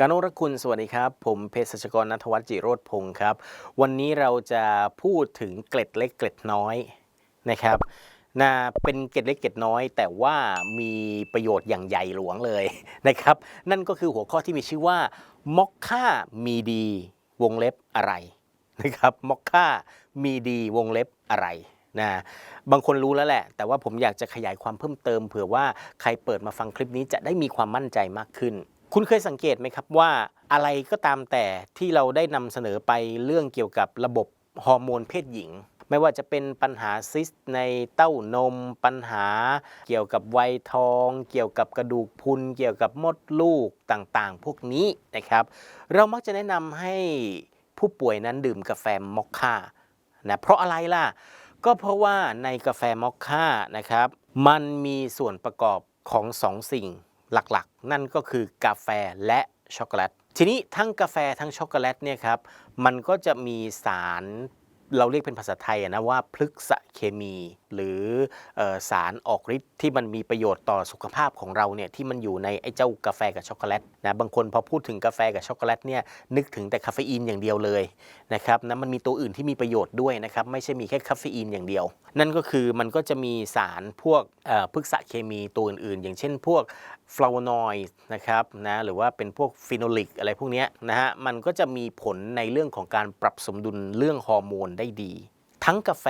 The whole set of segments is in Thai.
การนุรักคุณสวัสดีครับ ผมเภสัชกรนัทวัฒน์จิโรธพงศ์ครับ วันนี้เราจะพูดถึงเกล็ดเล็กเกล็ดน้อยนะครับนะเป็นเกล็ดเล็กเกล็ดน้อย แต่ว่ามีประโยชน์อย่างใหญ่หลวงเลยนะครับ นั่นก็คือหัวข้อที่มีชื่อว่ามอคค่ามีดี วงเล็บอะไรนะครับมอคค่ามีดีวงเล็บอะไรนะบางคนรู้แล้วแหละ แต่ว่าผมอยากจะขยายความเพิ่มเติม เผื่อว่าใครเปิดมาฟังคลิปนี้จะได้มีความมั่นใจมากขึ้น คุณเคยสังเกตไหมครับว่าอะไรก็ตามแต่ที่เราได้นำเสนอไปเรื่องเกี่ยวกับระบบฮอร์โมนเพศหญิง ไม่ว่าจะเป็นปัญหาซิสในเต้านม ปัญหาเกี่ยวกับวัยทอง เกี่ยวกับกระดูกพุนเกี่ยวกับมดลูกต่างๆ พวกนี้นะครับ เรามักจะแนะนำให้ผู้ป่วยนั้นดื่มกาแฟมอคค่านะเพราะอะไรล่ะ ก็เพราะว่าในกาแฟมอคค่านะครับ มันมีส่วนประกอบของสองสิ่ง หลักๆ นั่นก็คือกาแฟและช็อกโกแลตทีนี้ทั้งกาแฟทั้งช็อกโกแลตเนี่ยครับมันก็จะมีสาร เราเรียกเป็นภาษาไทยนะว่าพฤกษเคมี หรืออสารออกฤทธิ์ที่มันมีประโยชน์ต่อสุขภาพของเราเนี่ยที่มันอยู่ในไอ้เจ้ากาแฟกับช็อกโกแลตนะบางคนพอพูดถึงกาแฟกับช็อกโกแลตเนี่ยนึกถึงแต่คาเฟอีนอย่างเดียวเลยนะครับนะมันมีตัวอื่นที่มีประโยชน์ด้วยนะครับไม่ใช่มีแค่คาเฟอีนอย่างเดียว นั่นก็คือมันก็จะมีสารพวกพฤกษเคมีตัวอื่นๆ อย่างเช่นพวกฟลาวโนอยด์นะครับนะหรือว่าเป็นพวกฟีโนลิกอะไรพวกนี้นะฮะมันก็จะมีผลในเรื่องของการปรับสมดุลเรื่องฮอร์โมนได้ดี ทั้งกาแฟ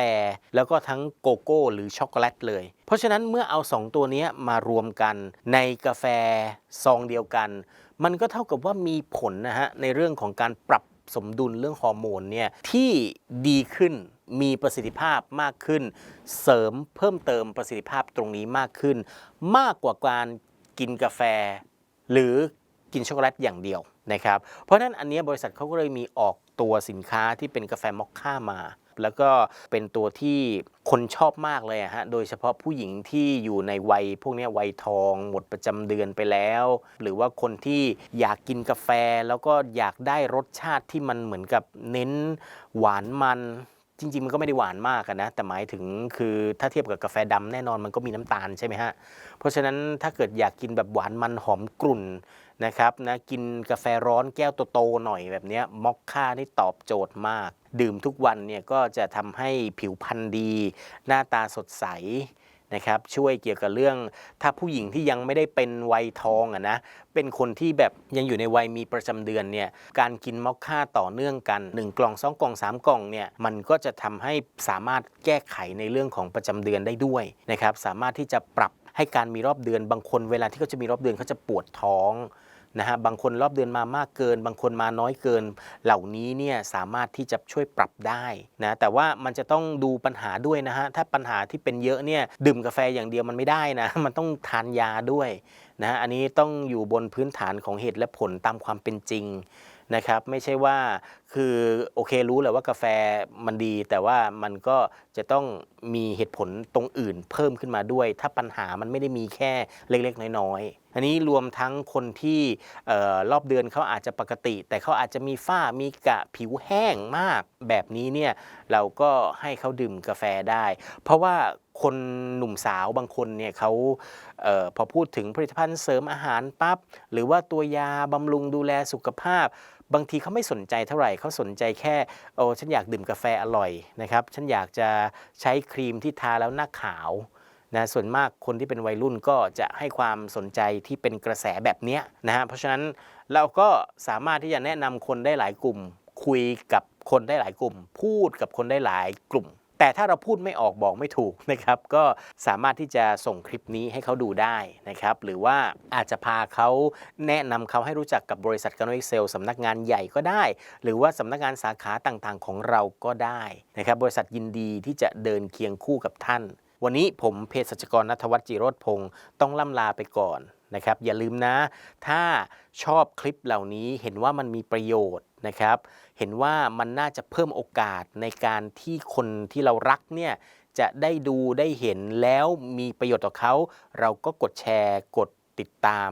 แล้วก็ทั้งโกโก้หรือช็อกโกแลตเลย เพราะฉะนั้นเมื่อเอา 2 ตัวนี้มารวมกันในกาแฟซองเดียวกัน มันก็เท่ากับว่ามีผลนะฮะในเรื่องของการปรับสมดุลเรื่องฮอร์โมนเนี่ยที่ดีขึ้นมีประสิทธิภาพมากขึ้น เสริมเพิ่มเติมประสิทธิภาพตรงนี้มากขึ้น มากกว่าการกินกาแฟ หรือ กินช็อกโกแลตอย่างเดียวนะครับเพราะฉะนั้นอันนี้บริษัทเขาก็เลยมีออกตัวสินค้าที่เป็นกาแฟมอคค่ามา แล้วก็เป็นตัวที่คนชอบมากเลยฮะโดยเฉพาะผู้หญิงที่อยู่ในวัยพวกนี้วัยทองหมดประจำเดือนไปแล้ว หรือว่าคนที่อยากกินกาแฟแล้วก็อยากได้รสชาติที่มันเหมือนกับเน้นหวานมันจริง ๆ มันก็ไม่ได้หวานมากนะ แต่หมายถึงคือถ้าเทียบกับกาแฟดำแน่นอนมันก็มีน้ำตาลใช่ไหมฮะ เพราะฉะนั้นถ้าเกิดอยากกินแบบหวานมันหอมกรุ่น นะครับนะกินกาแฟร้อนแก้วโตๆหน่อยแบบนี้มอคค่านี่ตอบโจทย์มาก ดื่มทุกวันเนี่ยก็จะทำให้ผิวพรรณดี หน้าตาสดใสนะครับช่วยเกี่ยวกับเรื่องถ้าผู้หญิงที่ยังไม่ได้เป็นวัยทองอะนะเป็นคนที่แบบยังอยู่ในวัยมีประจำเดือนเนี่ยการกินมอคค่าต่อเนื่องกัน 1 กล่อง 2 กล่อง 3 กล่องเนี่ยมันก็จะทำให้สามารถแก้ไขในเรื่องของประจำเดือนได้ด้วยนะครับสามารถที่จะปรับให้การมีรอบเดือนบางคนเวลาที่เขาจะมีรอบเดือนเขาจะปวดท้อง นะฮะบางคนรอบเดือนมามากเกิน บางคนมาน้อยเกิน เหล่านี้เนี่ยสามารถที่จะช่วยปรับได้นะแต่ว่ามันจะต้องดูปัญหาด้วยนะฮะถ้าปัญหาที่เป็นเยอะเนี่ยดื่มกาแฟอย่างเดียวมันไม่ได้นะมันต้องทานยาด้วยนะฮะอันนี้ต้องอยู่บนพื้นฐานของเหตุและผลตามความเป็นจริง นะครับไม่ใช่ว่าคือโอเครู้แหละว่ากาแฟมันดี แต่ว่ามันก็จะต้องมีเหตุผลตรงอื่นเพิ่มขึ้นมาด้วย ถ้าปัญหามันไม่ได้มีแค่เล็กๆ น้อยๆ อันนี้รวมทั้งคนที่เออรอบเดือนเขาอาจจะปกติ แต่เขาอาจจะมีฝ้ามีกระผิวแห้งมาก แบบนี้เนี่ยเราก็ให้เขาดื่มกาแฟได้ เพราะว่าคนหนุ่มสาวบางคนเนี่ยเขาเออพอพูดถึงผลิตภัณฑ์เสริมอาหารปั๊บหรือว่าตัวยาบำรุงดูแลสุขภาพ บางทีเขาไม่สนใจเท่าไหร่เขาสนใจแค่โอ้ฉันอยากดื่มกาแฟอร่อยนะครับฉันอยากจะใช้ครีมที่ทาแล้วหน้าขาวนะส่วนมากคนที่เป็นวัยรุ่นก็จะให้ความสนใจที่เป็นกระแสแบบนี้นะฮะเพราะฉะนั้นเราก็สามารถที่จะแนะนำคนได้หลายกลุ่ม คุยกับคนได้หลายกลุ่ม พูดกับคนได้หลายกลุ่ม แต่ถ้าเราพูดไม่ออกบอกไม่ถูกนะครับก็สามารถที่จะส่งคลิปนี้ให้เขาดูได้นะครับหรือว่าอาจจะพาเขาแนะนำเขาให้รู้จักกับบริษัทกานเอ็กเซลสำนักงานใหญ่ก็ได้ หรือว่าสำนักงานสาขาต่างๆ ของเราก็ได้นะครับบริษัทยินดีที่จะเดินเคียงคู่กับท่าน วันนี้ผมเภสัชกรนัทวัฒน์จิโรธพงศ์ต้องล่ำลาไปก่อน นะครับ อย่าลืมนะ ถ้าชอบคลิปเหล่านี้เห็นว่ามันมีประโยชน์นะครับ เห็นว่ามันน่าจะเพิ่มโอกาสในการที่คนที่เรารักเนี่ยจะได้ดูได้เห็นแล้วมีประโยชน์ต่อเขา เราก็กดแชร์กดติดตาม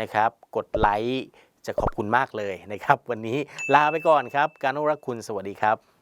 นะครับ กดไลค์จะขอบคุณมากเลยนะครับ วันนี้ลาไปก่อนครับ การรักคุณสวัสดีครับ